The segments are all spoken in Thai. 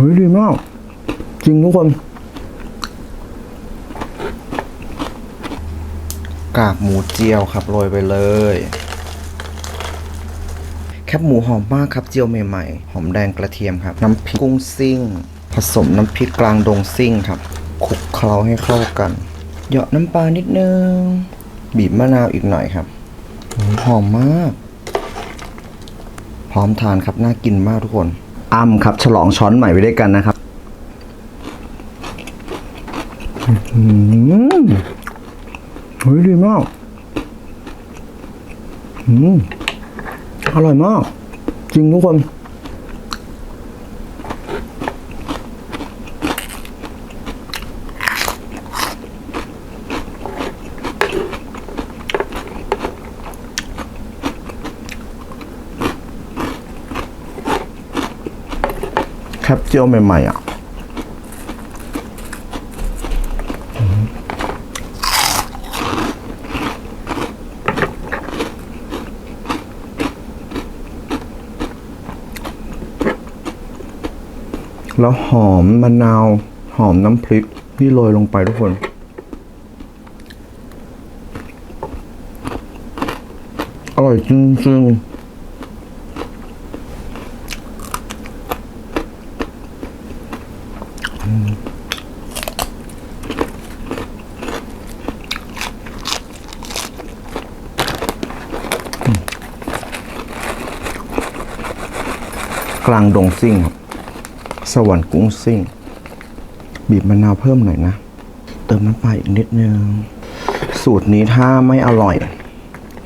เฮ้ยดีมาก จริงทุกคน กากหมูเจียวครับโรยไปเลย แคบหมูหอมมากครับเจียวใหม่ๆ หอมแดงกระเทียมครับ น้ำพริกกุ้งซิ่ง ผสมน้ำพริกกลางดงซิ่งครับคลุกเคล้าให้เข้ากันเหยาะน้ำปลานิดนึง บีบมะนาวอีกหน่อยครับโอ้โหหอมมาก พร้อมทานครับ น่ากินมากทุกคน อ้ำครับ ฉลองช้อนใหม่ไปด้วยกันนะครับอืมเฮ้ยดีมากอืมอร่อยมาก จริงทุกคน ปเจียวใหม่ๆอะแล้วหอมมะนาวหอมน้ำพริกที่โรยลงไปทุกคน อร่อยจริงๆ กลางดงซิ่งครับสวรรค์กุ้งซิ่ง บีบมะนาวเพิ่มหน่อยนะ เติมน้ำปลาอีกนิดนึง สูตรนี้ถ้าไม่อร่อย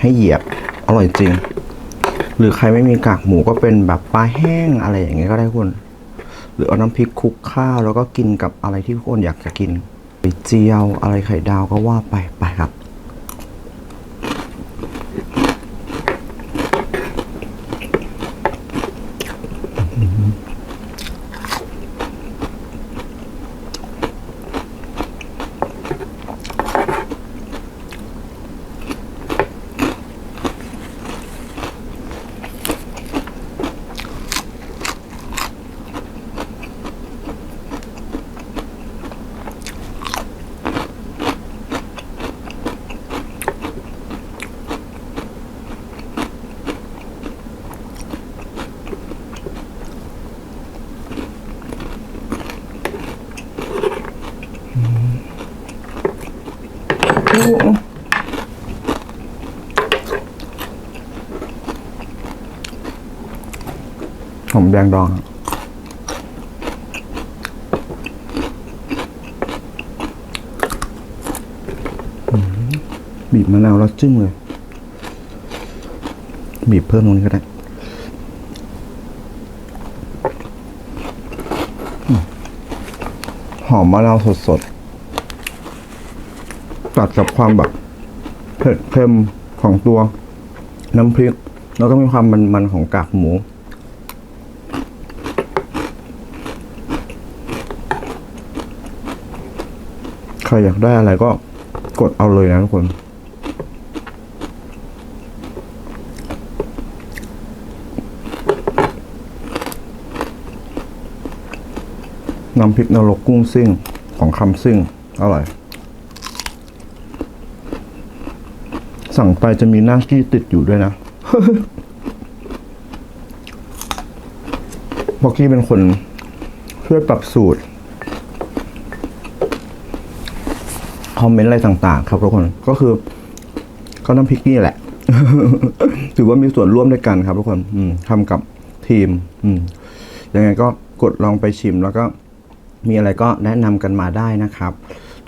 ให้เหยียบอร่อยจริง หรือใครไม่มีกากหมูก็เป็นแบบปลาแห้งอะไรอย่างเงี้ยก็ได้คุณ หรือเอาน้ำพริกคลุกข้าวแล้วก็กินกับอะไรที่คนอยากจะกินไปเจียวอะไรไข่ดาวก็ว่าไปไปครับ หอมแดงดองบีบมะนาวแล้วจึ้งเลย บีบเพิ่มตรงนี้ก็ได้หอมมะนาวสดๆ ตัดกับความแบบเผ็ดเค็มของตัวน้ำพริก แล้วก็มีความมันๆของกากหมู ใครอยากได้อะไรก็กดเอาเลยนะทุกคนน้ำพริกนรกกุ้งซิ่งของคำซิ่งอร่อย สั่งไปจะมีหน้าที่ติดอยู่ด้วยนะบอกกี้เป็นคนช่วยปรับสูตร คอมเมนต์อะไรต่าง ๆ ครับทุกคนก็คือก็น้ำพริกนี่แหละ ถือว่ามีส่วนร่วมด้วยกันครับทุกคนอืมทำกับทีมอืยังไงก็กดลองไปชิมแล้วก็มีอะไรก็แนะนำกันมาได้นะครับ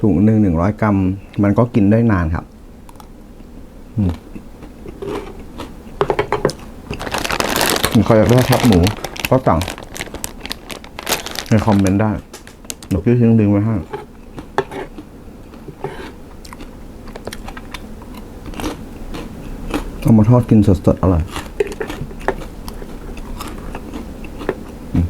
ถุงหนึ่งหนึ่งร้อยกรัม มันก็กินได้นานครับ ใครอยากได้ทับหมู ก็สั่งในคอมเมนต์ได้เดี๋ยวพี่ทิ้งลิงก์ไว้ให้เอามาทอดกินสดๆอร่อยอืม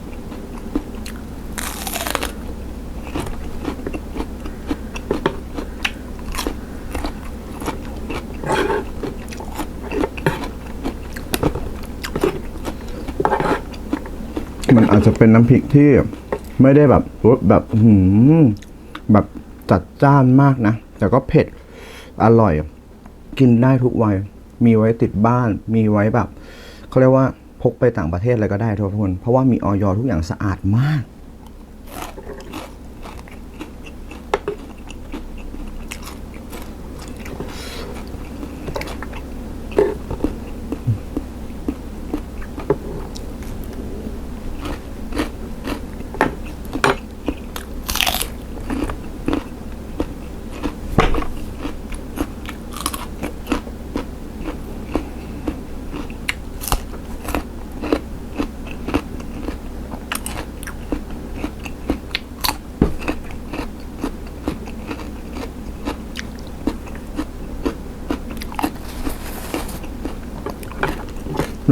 มันอาจจะ เป็นน้ำพริกที่ไม่ได้แบบแบบหืมแบบจัดจ้านมากนะ แต่ก็เผ็ดอร่อย กินได้ทุกวัย มีไว้ติดบ้าน มีไว้แบบเขาเรียกว่าพกไปต่างประเทศอะไรก็ได้ทุกคน เพราะว่ามีออยทุกอย่างสะอาดมาก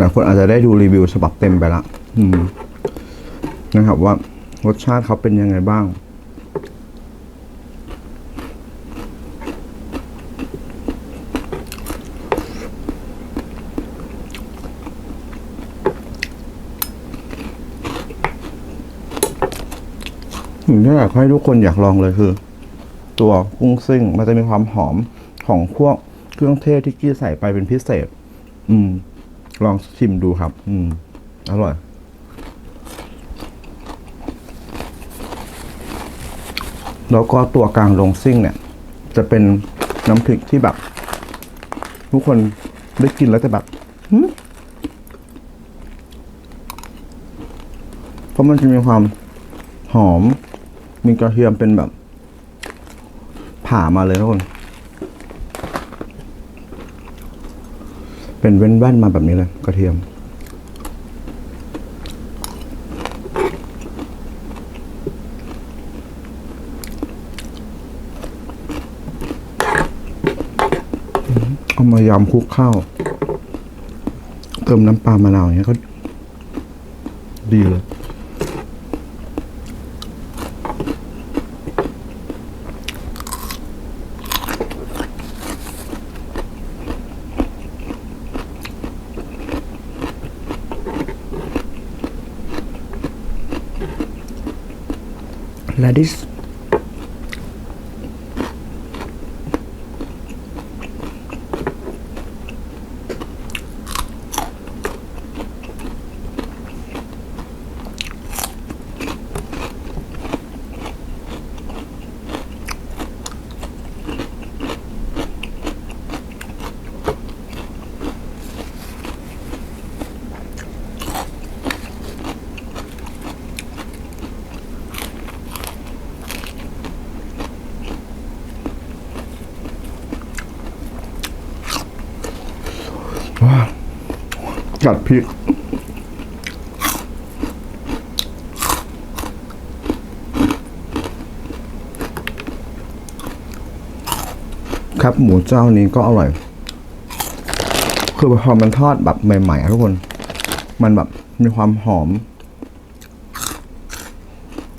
หลายคนอาจจะได้ดูรีวิวฉบับเต็มไปละอืมนะครับว่ารสชาติเขาเป็นยังไงบ้าง สิ่งที่อยากให้ทุกคนอยากลองเลยคือ ตัวกุ้งซิ่งมันจะมีความหอมของพวกเครื่องเทศที่กี้ใส่ไปเป็นพิเศษ อืม ลองชิมดูครับ อืม อร่อย แล้วก็ตัวกลางลงซิ่งเนี่ย จะเป็นน้ำพริกที่แบบ ทุกคนได้กินแล้วจะแบบเพราะมันจะมีความหอม มีกระเทียมเป็นแบบ ผ่ามาเลยทุกคน เป็นแว่นมาแบบนี้เลยกระเทียม เอามายำคลุกข้าวเติมน้ำปลามะนาวอย่างเงี้ยก็ดีเลย Ladies ว้ กัดพริก ครับหมูเจ้านี้ก็อร่อย คือพอมันทอดแบบใหม่ๆทุกคน มันแบบมีความหอม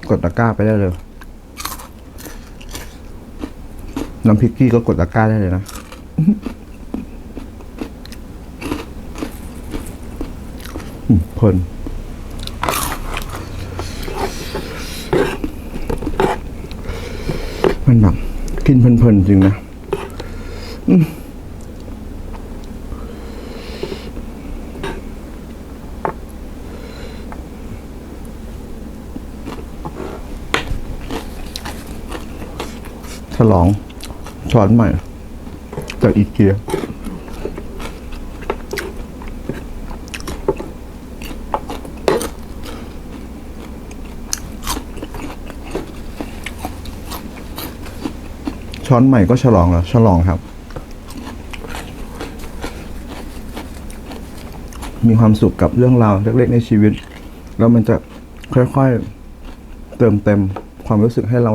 กดตะกร้าไปได้เลย น้ำพริกกี้ก็กดตะกร้าได้เลยนะ อืม เพลินมันแบบกินเพลินๆจริงนะอืมฉลองช้อนใหม่ จากอีเกีย ช้อนใหม่ก็ฉลองแล้วฉลองครับ มีความสุขกับเรื่องราวเล็กๆในชีวิต แล้วมันจะค่อยๆเติมเต็มความรู้สึกให้เรา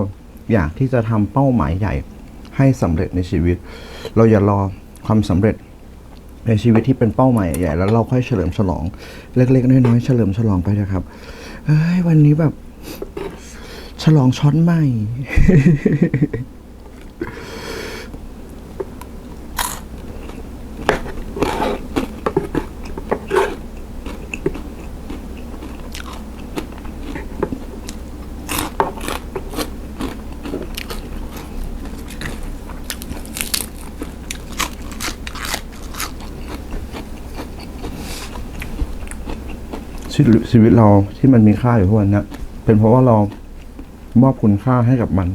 อยากที่จะทำเป้าหมายใหญ่ให้สำเร็จในชีวิต เราอย่ารอความสำเร็จในชีวิตที่เป็นเป้าหมายใหญ่แล้วเราค่อยเฉลิมฉลอง เล็กๆน้อยๆเฉลิมฉลองไปนะครับเฮ้ยวันนี้แบบ ฉลองช้อนใหม่ ชีวิตเราที่มันมีค่าอยู่ทุกวันนะเป็นเพราะว่าเรามอบคุณค่าให้กับมัน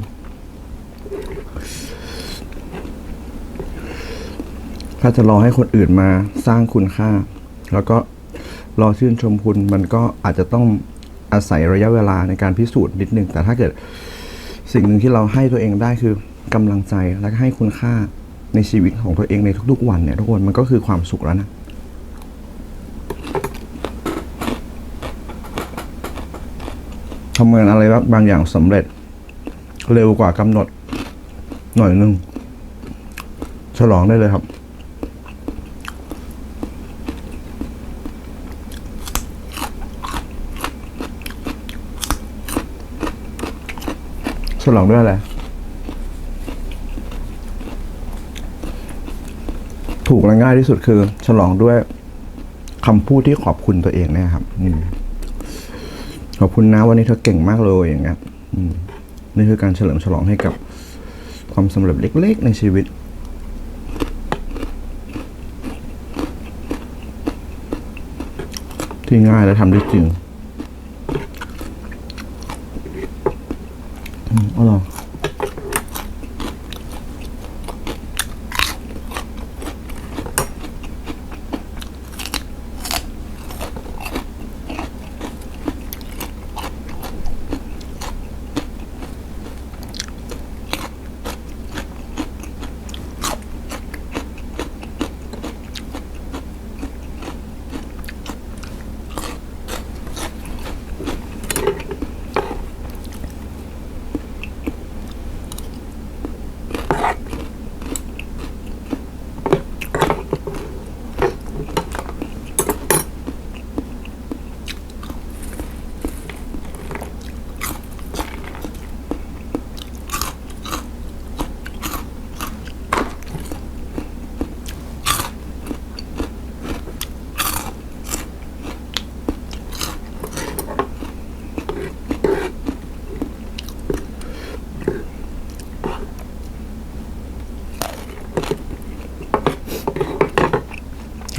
ถ้าจะรอให้คนอื่นมาสร้างคุณค่า แล้วก็รอชื่นชมคุณมันก็อาจจะต้องอาศัยระยะเวลาในการพิสูจน์นิดนึง แต่ถ้าเกิดสิ่งหนึ่งที่เราให้ตัวเองได้คือกำลังใจและก็ให้คุณค่าในชีวิตของตัวเองในทุกๆวันเนี่ยทุกคนมันก็คือความสุขแล้วนะทำงานอะไรบางอย่างสำเร็จ เร็วกว่ากำหนดหน่อยนึง ฉลองได้เลยครับ ฉลองด้วยอะไร ถูกและง่ายที่สุดคือ ฉลองด้วยคำพูดที่ขอบคุณตัวเองเนะครับอืขอบคุณนะวันนี้เธอเก่งมากเลยอย่างเงี้ยนี่คือการเฉลิมฉลองให้กับความสำเร็จเล็ก ๆ ในชีวิตที่ง่ายและทำได้จริง อืมอ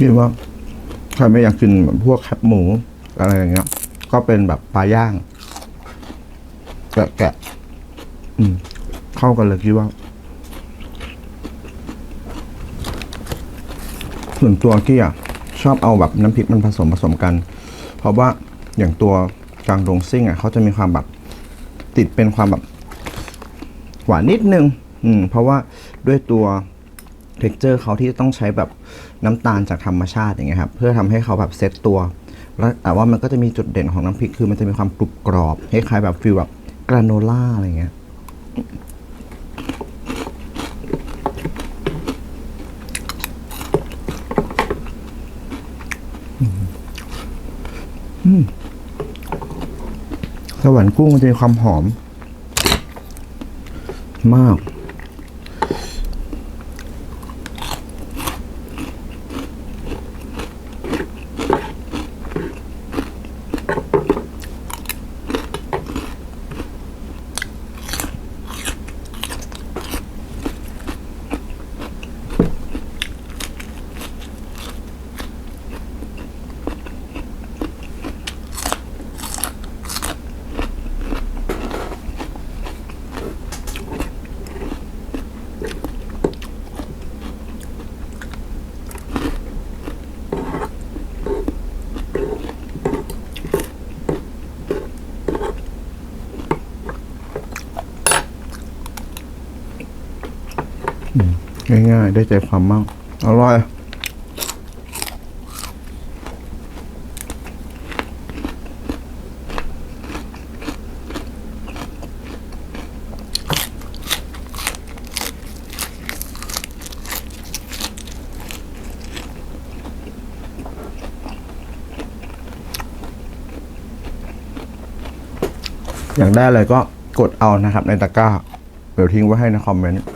คิดว่าใครไม่อยากกินแบบพวกแคบหมูอะไรอย่างเงี้ย ก็เป็นแบบปลาย่างแกะแกะอืมเข้ากันเลยคิดว่า ส่วนตัวกี้อะชอบเอาแบบน้ำพริกมันผสมผสมกัน เพราะว่าอย่างตัวกลางดงซิ่งอะเขาจะมีความแบบติดเป็นความแบบหวานนิดนึง อืม เพราะว่าด้วยตัวเท็กเจอร์เขาที่ต้องใช้แบบ น้ำตาลจากธรรมชาติอย่างเงี้ยครับเพื่อทำให้เขาแบบเซตตัวแล้วแต่ว่ามันก็จะมีจุดเด่นของน้ำพริกคือมันจะมีความกรุบกรอบคล้ายๆแบบฟิลแบบกราโนล่าอะไรเงี้ยสวรรค์กุ้งมันจะมีความหอม มาก ง่ายๆ ได้ใจความมาก อร่อยอยากได้อะไรก็กดเอานะครับในตะกร้า เดี๋ยวทิ้งไว้ให้ในคอมเมนต์